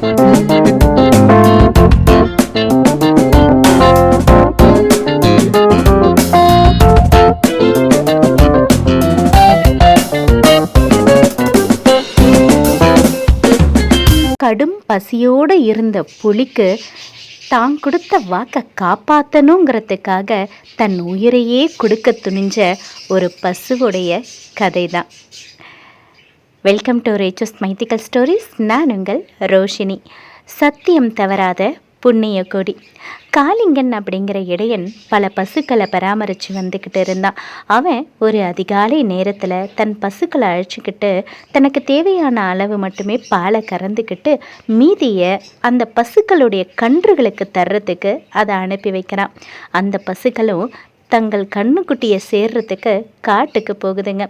கடும் பசியோடு இருந்த புலிக்கு தான் கொடுத்த வாக்கை காப்பாற்றணுங்கிறதுக்காக தன் உயிரையே கொடுக்க துணிஞ்ச ஒரு பசுவுடைய கதை தான் welcome to Rachel's mythical stories நான் உங்கள் ரோஷினி. சத்தியம் தவறாத புண்ணிய கொடி காளிங்கன் அப்படிங்கிற இடையன் பல பசுக்களை பராமரித்து வந்துக்கிட்டு இருந்தான். அவன் ஒரு அதிகாலை நேரத்தில் தன் பசுக்களை அழைச்சிக்கிட்டு தனக்கு தேவையான அளவு மட்டுமே பாலை கறந்துக்கிட்டு மீதியை அந்த பசுக்களுடைய கன்றுகளுக்கு தர்றதுக்கு அதை அனுப்பி வைக்கிறான். அந்த பசுக்களும் தங்கள் கண்ணுக்குட்டியை சேர்றதுக்கு காட்டுக்கு போகுதுங்க.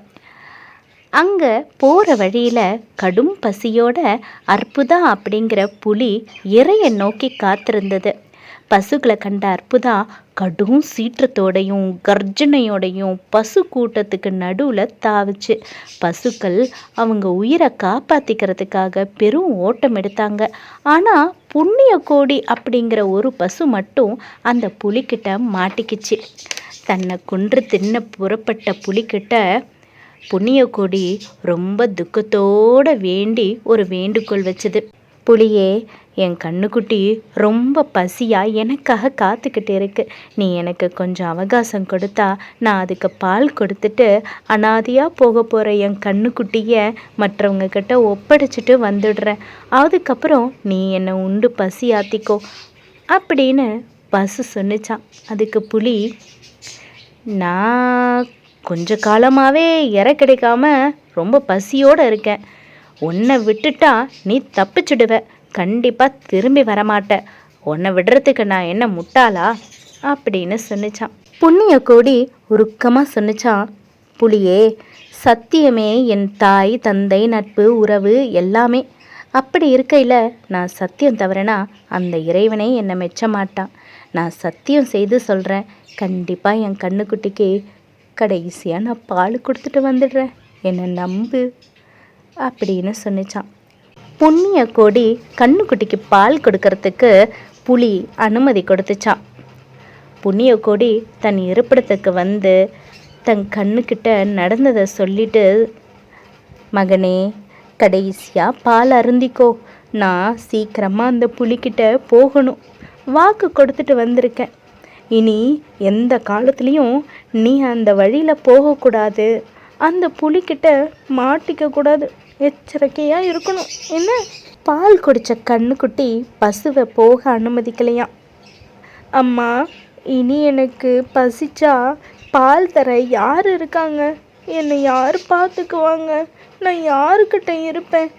அங்கே போகிற வழியில் கடும் பசியோட அற்புதா அப்படிங்கிற புலி இறையை நோக்கி காத்திருந்தது. பசுக்களை கண்ட அற்புதா கடும் சீற்றத்தோடையும் கர்ஜனையோடையும் பசு கூட்டத்துக்கு நடுவில் தாவுச்சு. பசுக்கள் அவங்க உயிரை காப்பாற்றிக்கிறதுக்காக பெரும் ஓட்டம் எடுத்தாங்க. ஆனால் புண்ணிய கோடி அப்படிங்கிற ஒரு பசு மட்டும் அந்த புலிக்கிட்ட மாட்டிக்கிச்சு. தன்னை கொன்று தின்ன புறப்பட்ட புலிக்கிட்ட புண்ணியக்கொடி ரொம்ப துக்கத்தோட வேண்டி ஒரு வேண்டுகோள் வச்சது. புலியே என் கண்ணுக்குட்டி ரொம்ப பசியாக எனக்காக காத்துக்கிட்டு இருக்கு. நீ எனக்கு கொஞ்சம் அவகாசம் கொடுத்தா நான் அதுக்கு பால் கொடுத்துட்டு அனாதையாக போக போகிற என் கண்ணுக்குட்டியை மற்றவங்க கிட்ட ஒப்படைச்சிட்டு வந்துடுறேன். அதுக்கப்புறம் நீ என்னை உண்டு பசி ஆத்திக்கோ அப்படின்னு பசு சொன்னிச்சான். அதுக்கு புலி நான் கொஞ்ச காலமாகவே இறை கிடைக்காம ரொம்ப பசியோடு இருக்கேன். உன்னை விட்டுட்டா நீ தப்பிச்சுடுவ. கண்டிப்பாக திரும்பி வரமாட்ட. உன்னை விடுறதுக்கு நான் என்ன முட்டாளா? அப்படின்னு சொன்னிச்சான். புண்ணிய கோடி உருக்கமாக சொன்னிச்சான். புலியே சத்தியமே என் தாய் தந்தை நட்பு உறவு எல்லாமே. அப்படி இருக்கையில் நான் சத்தியம் தவறனா அந்த இறைவனே என்னை மெச்ச மாட்டான் நான் சத்தியம் செய்து சொல்கிறேன் கண்டிப்பாக என் கண்ணுக்குட்டிக்கு கடைசியாக நான் பால் கொடுத்துட்டு வந்துடுறேன். என்னை நம்பு அப்படின்னு சொன்னிச்சான். புண்ணிய கோடி கண்ணுக்குட்டிக்கு பால் கொடுக்கறதுக்கு புலி அனுமதி கொடுத்துச்சான். புண்ணிய கோடி தன் இருப்பிடத்துக்கு வந்து தன் கண்ணுக்கிட்ட நடந்ததை சொல்லிட்டு மகனே கடைசியாக பால் அருந்திக்கோ. நான் சீக்கிரமாக அந்த புலிக்கிட்ட போகணும். வாக்கு கொடுத்துட்டு வந்திருக்கேன். இனி எந்த காலத்துலேயும் நீ அந்த வழியில் போகக்கூடாது. அந்த புலிக்கிட்ட மாட்டிக்க கூடாது எச்சரிக்கையாக இருக்கணும். என்ன? பால் குடித்த கண்ணுக்குட்டி பசுவை போக அனுமதிக்கலையாம் அம்மா இனி எனக்கு பசிச்சா பால் தர யார் இருக்காங்க? என்னை யார் பார்த்துக்குவாங்க? நான் யாருக்கிட்ட இருப்பேன்?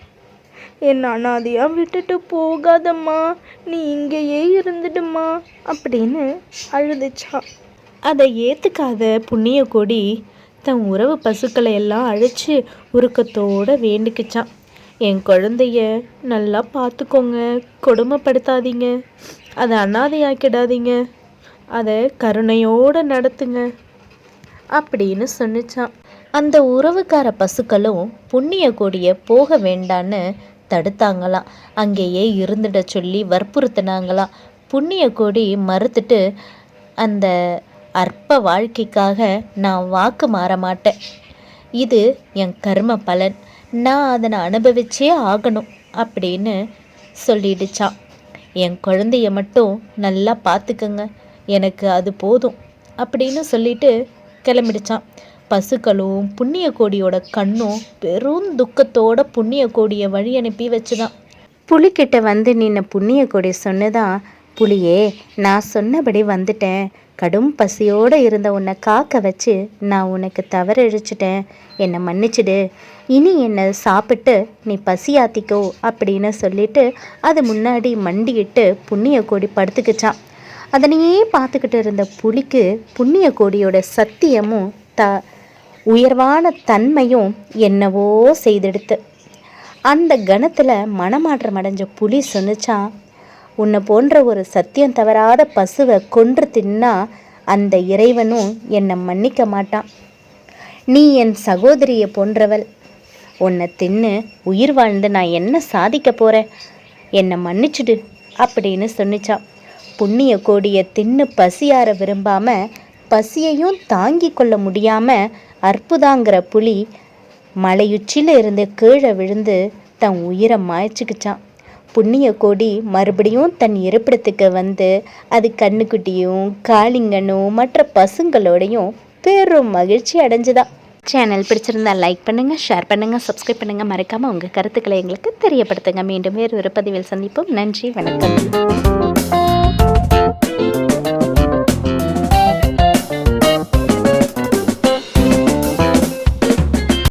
என் அனாதையாக விட்டுட்டு போகாதம்மா. நீ இங்கேயே இருந்துடுமா அப்படின்னு அழுதுச்சா. அதை ஏற்றுக்காத புண்ணிய கொடி தன் உறவு பசுக்களை எல்லாம் அழைச்சி உருக்கத்தோடு வேண்டிக்கிச்சான். என் குழந்தைய நல்லா பார்த்துக்கோங்க கொடுமைப்படுத்தாதீங்க. அதை அனாதையாக்கிடாதீங்க. அதை கருணையோடு நடத்துங்க அப்படின்னு சொன்னிச்சான். அந்த உறவுக்கார பசுக்களும் புண்ணிய கொடியை போக வேண்டான்னு தடுத்தாங்களாம் அங்கேயே இருந்துட சொல்லி வற்புறுத்தினாங்களாம் புண்ணிய கொடி மறுத்துட்டு அந்த அற்ப வாழ்க்கைக்காக நான் வாக்கு மாற மாட்டேன். இது என் கர்ம பலன். நான் அதனை அனுபவிச்சே ஆகணும் அப்படின்னு சொல்லிடுச்சான் என் குழந்தைய மட்டும் நல்லா பார்த்துக்கங்க எனக்கு அது போதும் அப்படின்னு சொல்லிட்டு கிளம்பிடுச்சான். பசுக்களும் புண்ணிய கோடியோட கண்ணும் பெரும் துக்கத்தோட புண்ணிய கோடியை வழி அனுப்பி வச்சுதான். புலிக்கிட்ட வந்து நின்ன புண்ணிய கோடி சொன்னதான் புலியே நான் சொன்னபடி வந்துட்டேன். கடும் பசியோடு இருந்த உன்னை காக்க வச்சு நான் உனக்கு தவறழிச்சிட்டேன் என்னை மன்னிச்சிடு. இனி என்னை சாப்பிட்டு நீ பசியாத்திக்கோ அப்படின்னு சொல்லிட்டு அது முன்னாடி மண்டியிட்டு புண்ணிய கோடி படுத்துக்கிச்சான் அதனையே பார்த்துக்கிட்டு இருந்த புலிக்கு புண்ணிய கோடியோட சத்தியமும் த உயர்வான தன்மையும் என்னவோ செய்தெடுத்து. அந்த கணத்தில் மனமாற்றம் அடைஞ்ச புலி சொன்னிச்சான் உன்னை போன்ற ஒரு சத்தியம் தவறாத பசுவை கொன்று தின்னா அந்த இறைவனும் என்னை மன்னிக்க மாட்டான். நீ என் சகோதரியை போன்றவள். உன்னை தின்னு உயிர் வாழ்ந்து நான் என்ன சாதிக்க போகிறேன் என்னை மன்னிச்சுடு அப்படின்னு சொன்னிச்சான் புண்ணிய கோடியை தின்னு பசியார விரும்பாமல் பசியையும் தாங்கி கொள்ள முடியாமல் அற்புதாங்கிற புலி மலையுச்சியில் இருந்து கீழே விழுந்து தன் உயிரை மாய்ச்சிக்கிச்சான். புண்ணிய கோடி மறுபடியும் தன் இருப்பிடத்துக்கு வந்து அது கண்ணுக்குட்டியும் காளிங்கனும் மற்ற பசுங்களோடையும் பெரும் மகிழ்ச்சி அடைஞ்சுதான் சேனல் பிடிச்சிருந்தா லைக் பண்ணுங்கள் ஷேர் பண்ணுங்கள் சப்ஸ்கிரைப் பண்ணுங்கள் மறக்காமல் உங்கள் கருத்துக்களை எங்களுக்கு தெரியப்படுத்துங்க. மீண்டும் வேறு ஒரு பதிவில் சந்திப்போம். நன்றி வணக்கம்.